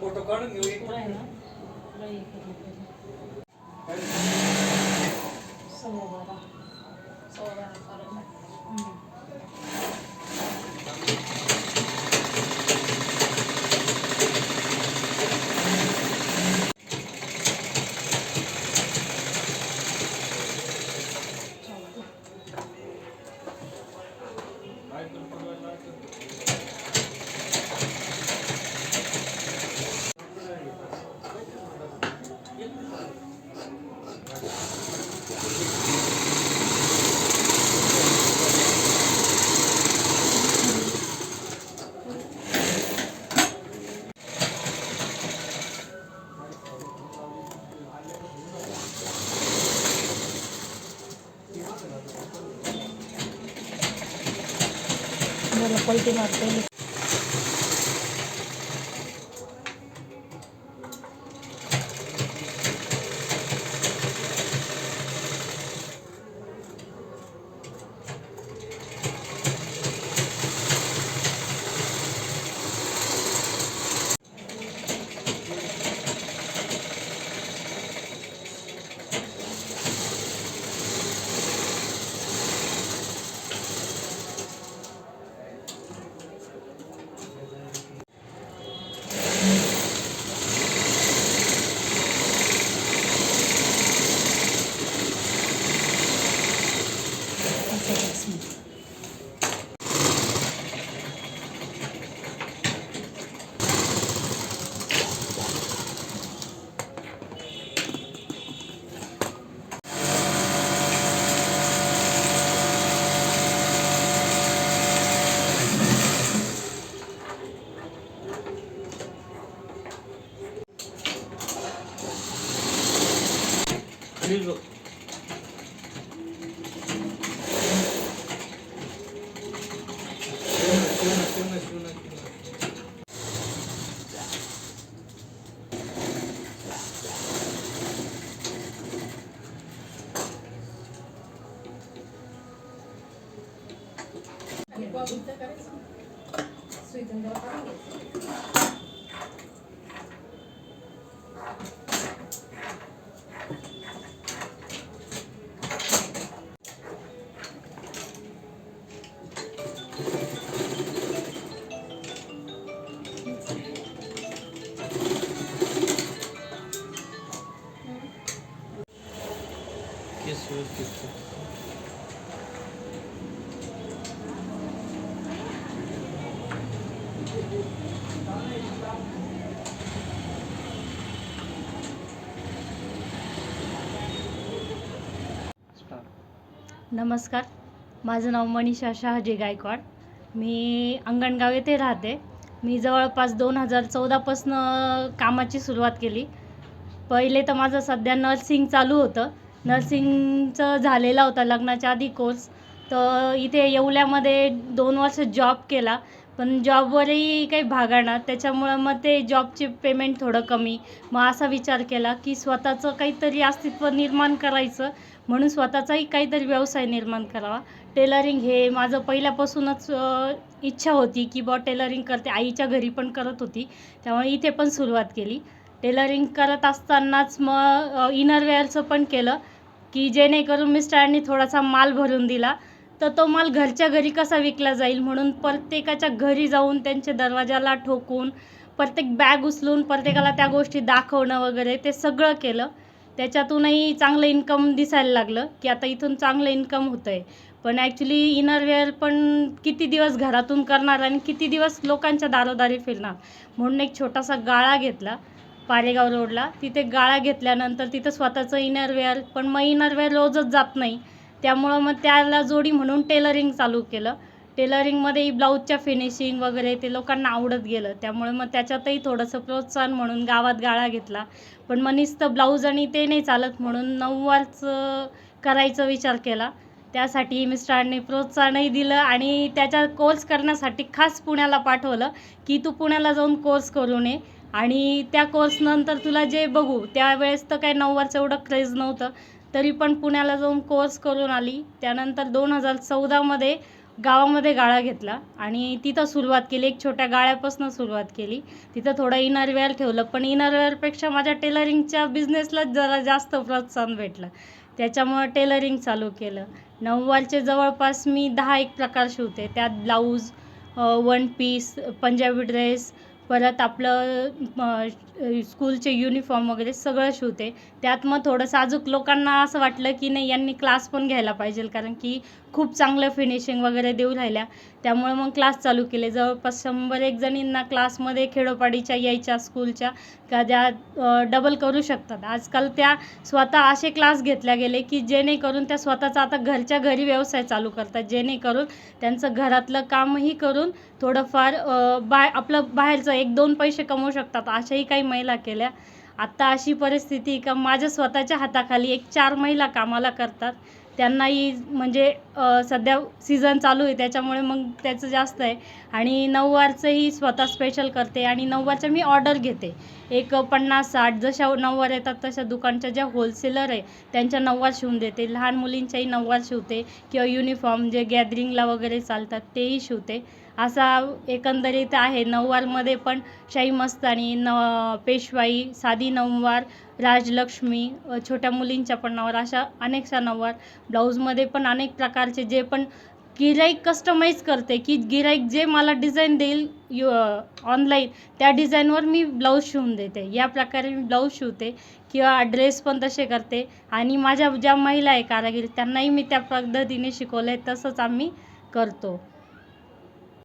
Photo काढून घेऊ एक पुढं de los últimos खाली बघ. नमस्कार. माझं नाव मनीषा शहाजी गायकवाड मी अंगणगाव येथे राहते. मी जवळपास दोन हजार चौदापासनं कामाची सुरुवात केली. पहिले तर माझं सध्या नर्सिंग चालू होतं. नर्सिंगचं झालेला होता लग्नाच्या आधी कोर्स तर इथे येवल्यामध्ये दोन वर्ष जॉब केला. पण जॉबवरही काही भागाणा त्याच्यामुळं मग ते जॉबचे पेमेंट थोडं कमी. मग असा विचार केला की स्वतःचं काहीतरी अस्तित्व निर्माण करायचं. म्हणून स्वतःचाही काहीतरी व्यवसाय निर्माण करावा. टेलरिंग हे माझं पहिल्यापासूनच इच्छा होती की बॉ टेलरिंग करते. आईच्या घरी पण करत होती. त्यामुळे इथे पण सुरुवात केली. टेलरिंग करत असतानाच मग इनरवेअरचं पण केलं की जेणेकरून मिस्टरांनी थोडासा माल भरून दिला. तर तो माल घरच्या घरी कसा विकला जाईल म्हणून प्रत्येकाच्या घरी जाऊन त्यांच्या दरवाजाला ठोकून प्रत्येक बॅग उचलून प्रत्येकाला त्या गोष्टी दाखवणं वगैरे ते सगळं केलं. त्याच्यातूनही चांगलं इन्कम दिसायला लागलं की आता इथून चांगलं इन्कम होतं आहे पण ॲक्च्युली इनरवेअर पण किती दिवस घरातून करणार आणि किती दिवस लोकांच्या दारोदारी फिरणार? म्हणून एक छोटासा गाळा घेतला. पारेगाव रोडला. तिथे गाळा घेतल्यानंतर तिथं स्वतःचं इनरवेअर पण मग इनरवेअर रोजच जात नाही. त्यामुळं मग त्याला जोडी म्हणून टेलरिंग चालू केलं. टेलरिंगमध्ये ब्लाऊजच्या फिनिशिंग वगैरे ते लोकांना आवडत गेलं. त्यामुळे मग त्याच्यातही थोडंसं प्रोत्साहन म्हणून गावात गाळा घेतला. पण मग नुसतं ब्लाऊज आणि ते नाही चालत म्हणून नऊवारचं करायचा विचार केला. त्यासाठी मिस्टरांनी प्रोत्साहनही दिलं आणि त्याचा कोर्स करण्यासाठी खास पुण्याला पाठवलं की तू पुण्याला जाऊन कोर्स करून ये आणि त्या कोर्सनंतर तुला जे बघू त्यावेळेस तर काही नऊवारचं एवढं क्रेज नव्हतं. तरी पण पुण्याला जाऊन कोर्स करून आली. त्यानंतर दोन हजार चौदामध्ये गावामध्ये गाळा घेतला आणि तिथं सुरुवात केली. एक छोट्या गाळ्यापासून सुरुवात केली. तिथं थोडं इनरवेअर ठेवलं. पण इनरवेअरपेक्षा माझ्या टेलरिंगच्या बिझनेसलाच जरा जास्त प्रोत्साहन भेटलं. त्याच्यामुळं टेलरिंग चालू केलं. नऊवारचे जवळपास मी दहा एक प्रकार शिवते. त्यात blouse one piece Punjabi dress परत आपलं स्कूलचे युनिफॉर्म वगैरे सगळं शिवते. त्यात मग थोडंसं अजून लोकांना असं वाटलं की नाही यांनी क्लास पण घ्यायला पाहिजे कारण की खूप चांगलं फिनिशिंग वगैरे देऊ राहिल्या. त्यामुळे मग क्लास चालू केले. जवळपास शंभर एक जणींना क्लासमध्ये खेडोपाडीच्या यायच्या स्कूलच्या का ज्या डबल करू शकतात. आजकाल त्या स्वतः असे क्लास घेतल्या गेले की जेणेकरून त्या स्वतःचा आता घरच्या घरी व्यवसाय चालू करतात. जेणेकरून त्यांचं घरातलं कामही करून थोडंफार बाय आपलं बाहेरचं एक दोन पैसे कमवू शकतात अशाही काही महिला केल्या. आत्ता अशी परिस्थिती का माझ्या स्वतःच्या हाताखाली एक चार महिला कामाला करतात. त्यांनाही म्हणजे सध्या सीझन चालू आहे त्याच्यामुळे मग त्याचं जास्त आहे. आणि नऊवारचंही स्वतः स्पेशल करते आणि नऊवारच्या मी ऑर्डर घेते. एक पन्नास साठ जशा नऊवार येतात तशा दुकानच्या ज्या होलसेलर आहे त्यांच्या नऊवार शिवून देते. लहान मुलींच्याही नऊवार शिवते किंवा युनिफॉर्म जे गॅदरिंगला वगैरे चालतात तेही शिवते. असा एकंदरीत आहे. नऊवारमध्ये पण शाही मस्तानी न पेशवाई साधी नऊवार राजलक्ष्मी छोट्या मुलींच्या पण नऊवार अशा अनेकशा नऊवार. ब्लाऊजमध्ये पण अनेक प्रकारचे जे पण गिराईक कस्टमाइज करते की गिराईक जे मला डिझाईन देईल यू ऑनलाईन त्या डिझाईनवर मी ब्लाऊज शिवून देते. या प्रकारे मी ब्लाऊज शिवते किंवा ड्रेस पण तसे करते आणि माझ्या ज्या महिला आहे कारागीर त्यांनाही मी त्या पद्धतीने शिकवलं आहे तसंच आम्ही करतो.